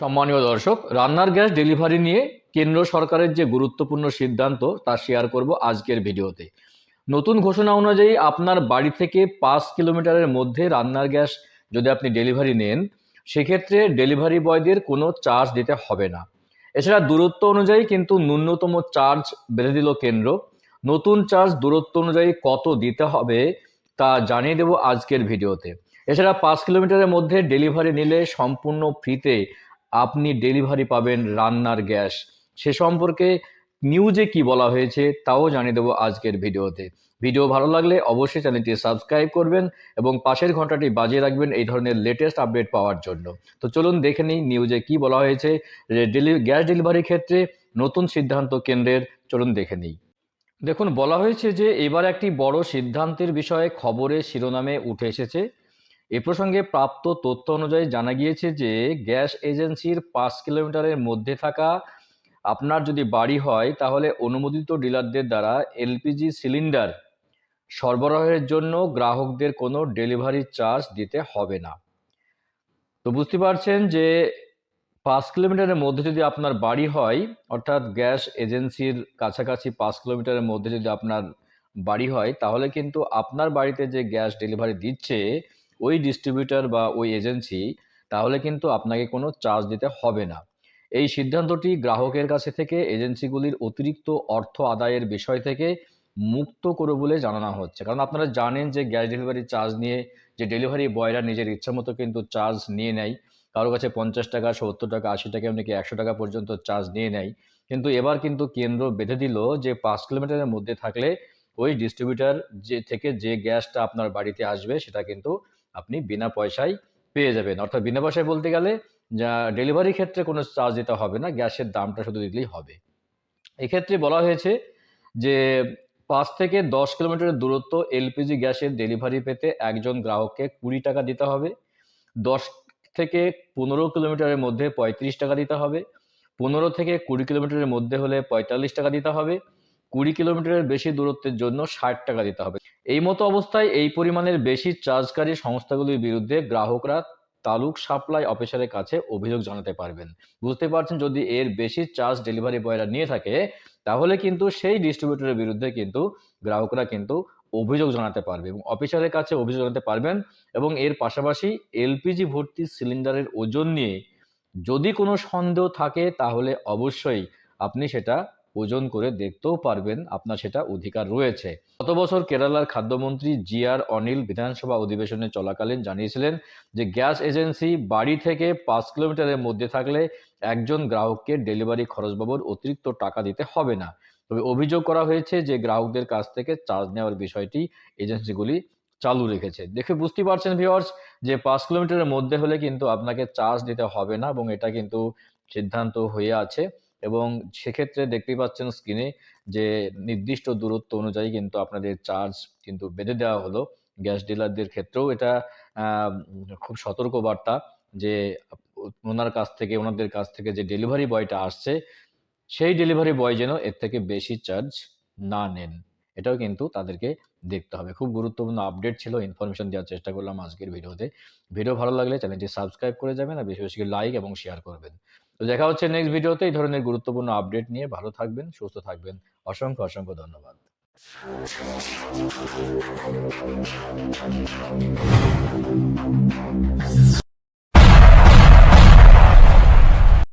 সম্মানীয় দর্শক, রান্নার গ্যাস ডেলিভারি নিয়ে কেন্দ্র সরকারের যে গুরুত্বপূর্ণ সিদ্ধান্ত, তা শেয়ার করব আজকের ভিডিওতে। নতুন ঘোষণা অনুযায়ী আপনার বাড়ি থেকে পাঁচ কিলোমিটারের মধ্যে রান্নার গ্যাস যদি আপনি ডেলিভারি নেন, সেক্ষেত্রে ডেলিভারি বয়দের কোনো চার্জ দিতে হবে না। এছাড়া দূরত্ব অনুযায়ী কিন্তু ন্যূনতম চার্জ বেঁধে দিল কেন্দ্র। নতুন চার্জ দূরত্ব অনুযায়ী কত দিতে হবে, তা জানিয়ে দেব আজকের ভিডিওতে। এছাড়া পাঁচ কিলোমিটারের মধ্যে ডেলিভারি নিলে সম্পূর্ণ ফ্রিতে আপনি ডেলিভারি পাবেন রান্নার গ্যাস। সে সম্পর্কে নিউজে কি বলা হয়েছে তাও জানিয়ে দেবো আজকের ভিডিওতে। ভিডিও ভালো লাগলে অবশ্যই চ্যানেলটি সাবস্ক্রাইব করবেন এবং পাশের ঘন্টাটি বাজিয়ে রাখবেন এই ধরনের লেটেস্ট আপডেট পাওয়ার জন্য। তো চলুন দেখে নিই নিউজে কি বলা হয়েছে। যে ডেলি, গ্যাস ডেলিভারির ক্ষেত্রে নতুন সিদ্ধান্ত কেন্দ্রের, চলুন দেখে নিই। দেখুন, বলা হয়েছে যে এবার একটি বড় সিদ্ধান্তের বিষয়ে খবরে শিরোনামে উঠে এসেছে। এ প্রসঙ্গে প্রাপ্ত তথ্য অনুযায়ী জানা গিয়েছে যে, গ্যাস এজেন্সির পাঁচ কিলোমিটারের মধ্যে থাকা আপনার যদি বাড়ি হয়, তাহলে অনুমোদিত ডিলারদের দ্বারা এলপিজি সিলিন্ডার সরবরাহের জন্য গ্রাহকদের কোনো ডেলিভারি চার্জ দিতে হবে না। তো বুঝতে পারছেন যে, পাঁচ কিলোমিটারের মধ্যে যদি আপনার বাড়ি হয়, অর্থাৎ গ্যাস এজেন্সির কাছাকাছি পাঁচ কিলোমিটারের মধ্যে যদি আপনার বাড়ি হয়, তাহলে কিন্তু আপনার বাড়িতে যে গ্যাস ডেলিভারি দিচ্ছে ওই ডিস্ট্রিবিউটার বা ওই এজেন্সি তাহলে কিন্তু আপনাকে কোনো চার্জ দিতে হবে না। এই সিদ্ধান্তটি গ্রাহকের কাছে থেকে এজেন্সিগুলির অতিরিক্ত অর্থ আদায়ের বিষয় থেকে মুক্ত করে বলে জানানো হচ্ছে। কারণ আপনারা জানেন যে গ্যাস ডেলিভারি চার্জ নিয়ে যে ডেলিভারি বয়রা নিজের ইচ্ছা মতো কিন্তু চার্জ নিয়ে নেয়, কারও কাছে পঞ্চাশ টাকা, সত্তর টাকা, আশি টাকা এমনকি একশো টাকা পর্যন্ত চার্জ নিয়ে নেয়। কিন্তু এবার কিন্তু কেন্দ্র বেঁধে দিল যে পাঁচ কিলোমিটারের মধ্যে থাকলে ওই ডিস্ট্রিবিউটার যে থেকে যে গ্যাসটা আপনার বাড়িতে আসবে সেটা কিন্তু আপনি বিনা পয়সায় পেয়ে যাবেন। অর্থাৎ বিনা পয়সায় বলতে গেলে যা ডেলিভারি ক্ষেত্রে কোনো চার্জ দিতে হবে না, গ্যাসের দামটা শুধু দিলেই হবে। এক্ষেত্রে বলা হয়েছে যে পাঁচ থেকে দশ কিলোমিটারের দূরত্ব এলপিজি গ্যাসের ডেলিভারি পেতে একজন গ্রাহককে কুড়ি টাকা দিতে হবে। দশ থেকে পনেরো কিলোমিটারের মধ্যে পঁয়ত্রিশ টাকা দিতে হবে। পনেরো থেকে কুড়ি কিলোমিটারের মধ্যে হলে পঁয়তাল্লিশ টাকা দিতে হবে। কুড়ি কিলোমিটারের বেশি দূরত্বের জন্য ষাট টাকা দিতে হবে। এই মতো অবস্থায় এই পরিমাণের বেশি চার্জকারী সংস্থাগুলির বিরুদ্ধে গ্রাহকরা তালুক সাপ্লাই অফিসারের কাছে অভিযোগ জানাতে পারবেন। বুঝতে পারছেন, যদি এর বেশি চার্জ ডেলিভারি বয়রা নিয়ে থাকে, তাহলে কিন্তু সেই ডিস্ট্রিবিউটরের বিরুদ্ধে কিন্তু গ্রাহকরা কিন্তু অভিযোগ জানাতে পারবে এবং অফিসারের কাছে অভিযোগ জানাতে পারবেন এবং এর পাশাপাশি এলপিজি ভর্তি সিলিন্ডারের ওজন নিয়ে যদি কোনো সন্দেহ থাকে, তাহলে অবশ্যই আপনি সেটা ওজন করে দেখতেও পারবেন আপনার সেটা অধিকার রয়েছে। গত বছর কেরালার খাদ্যমন্ত্রী জি আর অনিল বিধানসভা অধিবেশনে চলাকালীন জানিয়েছিলেন যে, গ্যাস এজেন্সি বাড়ি থেকে পাঁচ কিলোমিটারের মধ্যে থাকলে একজন গ্রাহককে ডেলিভারি খরচ বাবদ অতিরিক্ত টাকা দিতে হবে না। তবে অভিযোগ করা হয়েছে যে, গ্রাহকদের কাছ থেকে চার্জ নেওয়ার বিষয়টি এজেন্সিগুলি চালু রেখেছে। দেখে বুঝতে পারছেন ভিওয়ার্স যে, পাঁচ কিলোমিটারের মধ্যে হলে কিন্তু আপনাকে চার্জ দিতে হবে না এবং এটা কিন্তু সিদ্ধান্ত হয়ে আছে। এবং সেক্ষেত্রে দেখতেই পাচ্ছেন স্ক্রিনে যে নির্দিষ্ট দূরত্ব অনুযায়ী কিন্তু আপনাদের চার্জ কিন্তু বেঁধে দেওয়া হলো। গ্যাস ডিলারদের ক্ষেত্রেও এটা খুব সতর্ক বার্তা যে ওনার কাছ থেকে, ওনাদের কাছ থেকে যে ডেলিভারি বয়টা আসছে, সেই ডেলিভারি বয় যেন এর থেকে বেশি চার্জ না নেন। এটাও কিন্তু তাদেরকে দেখতে হবে। খুব গুরুত্বপূর্ণ আপডেট ছিল ইনফরমেশন দেওয়ার চেষ্টা করলাম আজকের ভিডিওতে। ভিডিও ভালো লাগলে চ্যানেলটি সাবস্ক্রাইব করে যাবেন আর বেশি বেশি লাইক এবং শেয়ার করবেন। তো দেখা হচ্ছে নেক্সট ভিডিওতে এই ধরনের গুরুত্বপূর্ণ আপডেট নিয়ে ভালো থাকবেন, সুস্থ থাকবেন অসংখ্য অসংখ্য ধন্যবাদ.